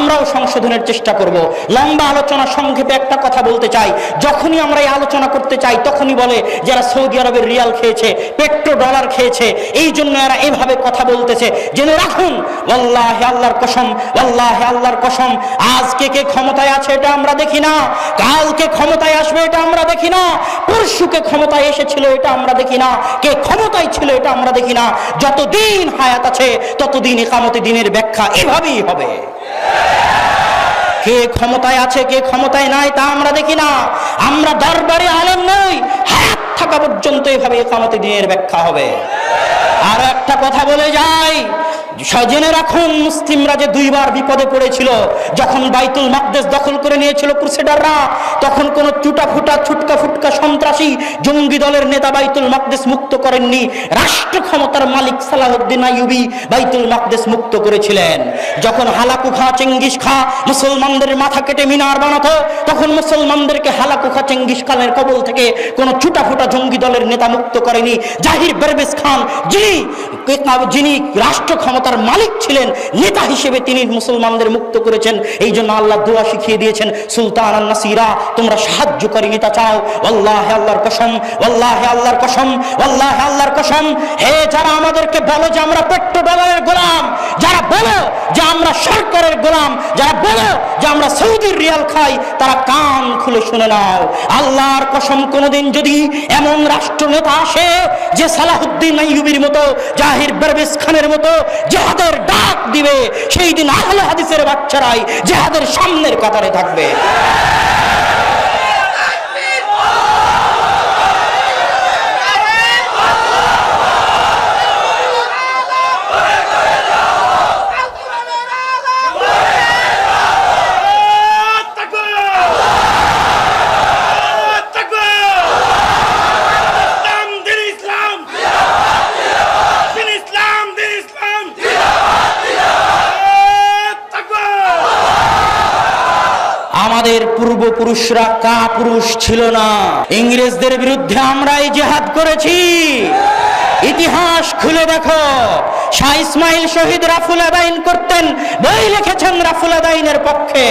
আমরাও সংশোধনের চেষ্টা করব। লম্বা আলোচনা সংক্ষেপে একটা কথা বলতে চাই। যখনই আমরা এই আলোচনা করতে চাই, তখনই বলে যারা সৌদি আরবের রিয়াল খেয়েছে পেট্রো ডলার খেয়েছে, এই জন্য এরা এভাবে কথা বলতেছে। জেনে রাখুন আল্লাহ আল্লাহর কসম আল্লাহ আল্লাহর কসম, আজকে কে ক্ষমতায় আছে এটা আমরা দেখি না, কালকে ক্ষমতায় আসবে এটা আমরা দেখি না পরশুকে ক্ষমতায় এসেছিল এটা আমরা দেখি না, কে ক্ষমতায় ছিল এটা আমরা দেখি না। যতদিন হায়াত আছে, ততদিন একামতি দিনের ব্যাখ্যা এভাবেই হবে। কে ক্ষমতায় আছে, কে ক্ষমতায় নাই তা আমরা দেখি না। আমরা দরবারে আলেম নই, হায়াত থাকা পর্যন্ত এভাবে একামতি দিনের ব্যাখ্যা হবে। আর একটা কথা বলে যাই জেনে রাখুন, মুসলিমরা যে দুইবার বিপদে পড়েছিল, যখন বাইতুল মাকদেস দখল করে নিয়েছিল ক্রুসেডাররা, তখন কোন চুটা ফুটা ছুটকা সন্ত্রাসী জঙ্গি দলের নেতা বাইতুল মাকদেস মুক্ত করেননি, রাষ্ট্র ক্ষমতার মালিক সালাহউদ্দিন আইয়ুবি বাইতুল মাকদেস মুক্ত করেছিলেন। যখন হালাকু খা চেঙ্গিস খা মুসলমানদের মাথা কেটে মিনার বানাতো, তখন মুসলমানদেরকে হালাকু খা চেঙ্গিস খানের কবল থেকে কোন চুটা ফুটা জঙ্গি দলের নেতা মুক্ত করেনি। জাহির বেরবেজ খান, যিনি যিনি রাষ্ট্র ক্ষমতার মালিক ছিলেন, নেতা হিসেবে তিনি মুসলমানদের মুক্ত করেছেন। এই জন্য আল্লাহ দোয়া শিখিয়ে দিয়েছেন, সুলতান আল নাসিরা তোমরা সাহায্যকারী নেতা চাও আল্লাহ আল্লাহর কসম আল্লাহ আল্লাহর কসম আল্লাহ আল্লাহর কসম। হে যারা আমাদেরকে বলো যে আমরা পেট্রো ডলারের গোলাম, যারা বলো যে আমরা সরকারের গোলাম, যারা বলো যে আমরা সৌদির রিয়াল খাই, তারা কান খুলে শুনে নাও। আল্লাহর কসম কোনোদিন যদি এমন রাষ্ট্র নেতা আসে যে সালাহুদ্দিন আইয়ুবির মতো, জাহির বেরবেজ খানের মতো জেহাদের ডাক দিবে, সেই দিন আহলে হাদিসের বাচ্চারাই জেহাদের সামনের কাতারে থাকবে। আমাদের পূর্বপুরুষরা কা পুরুষ ছিল না। ইংরেজদের বিরুদ্ধে আমরাই জেহাদ করেছি। ইতিহাস খুলে দেখো। শাহ ইসমাইল শহীদ রাফুল আদাইন করতেন, বই লিখেছেন রাফুল আদাইনের পক্ষে।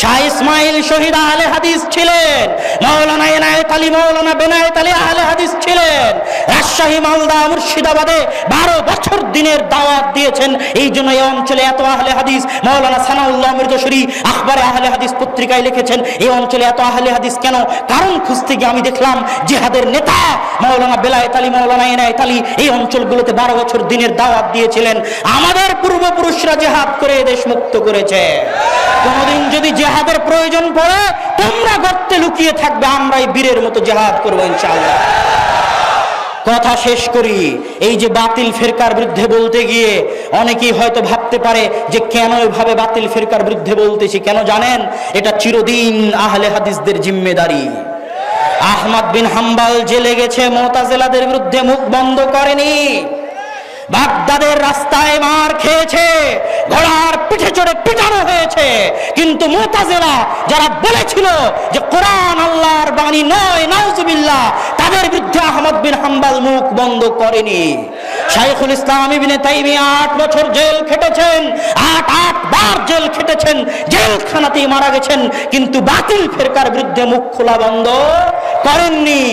শাহ ইসমাইল শহীদ আহলে হাদিস ছিলেন, মৌলানা এনায়েত আলী, মৌলানা বেনায়েত আলী আহলে হাদিস ছিলেন। রাজশাহী, মালদা, মুর্শিদাবাদে বারো বছর দিনের দাওয়াত দিয়েছেন। এই জন্য এই অঞ্চলে এত আহলে হাদিস, মৌলানা সানাউল্লাহ মির্জশরী আখবারে আহলে হাদিস পত্রিকায় লিখেছেন। এই অঞ্চলে এত আহলে হাদিস কেন? কারণ খুঁজতে গিয়ে আমি দেখলাম, জিহাদের নেতা মৌলানা বেলায়েত আলী, মৌলানা এনায়েত আলী এই অঞ্চলগুলোতে বারো বছর দিনের দাওয়াত দিয়েছিলেন। আমাদের পূর্বপুরুষরা জেহাদ করে দেশ মুক্ত করেছে। কোনদিন যদি জেহাদের প্রয়োজন পড়ে, তোমরা গর্তে লুকিয়ে থাকবে, আমরাই বীরের মতো জেহাদ করব ইনশাআল্লাহ। কথা শেষ করি, এই যে বাতিল ফেরকার বিরুদ্ধে বলতে গিয়ে অনেকেই হয়তো ভাবতে পারে যে কেন এভাবে বাতিল ফেরকার বিরুদ্ধে বলতেছি, কেন জানেন? এটা চিরদিন আহলে হাদিসদের জিম্মেদারি। আহমদ বিন হাম্বাল জেলে গেছে, মোতাজেলাদের বিরুদ্ধে মুখ বন্ধ করেনি। বাগদাদের রাস্তায় মার খেয়েছে, ঘোড়ার পিঠে চড়ে পিটানো হয়েছে। কিন্তু মোতাজেলা যারা বলেছিল যে কোরআন আল্লাহর বাণী নয়, নাউজুবিল্লাহ, তাদের বিরুদ্ধে আহমদ বিন হাম্বাল মুখ বন্ধ করেনি। শাইখুল ইসলাম ইবনে তাইমিয়া আট বছর জেল খেটেছেন, আট আট বার জেল খেটেছেন, জেলখানাতেই মারা গেছেন, কিন্তু বাতিল ফেরকার বিরুদ্ধে মুখ খোলা বন্ধ করেননি।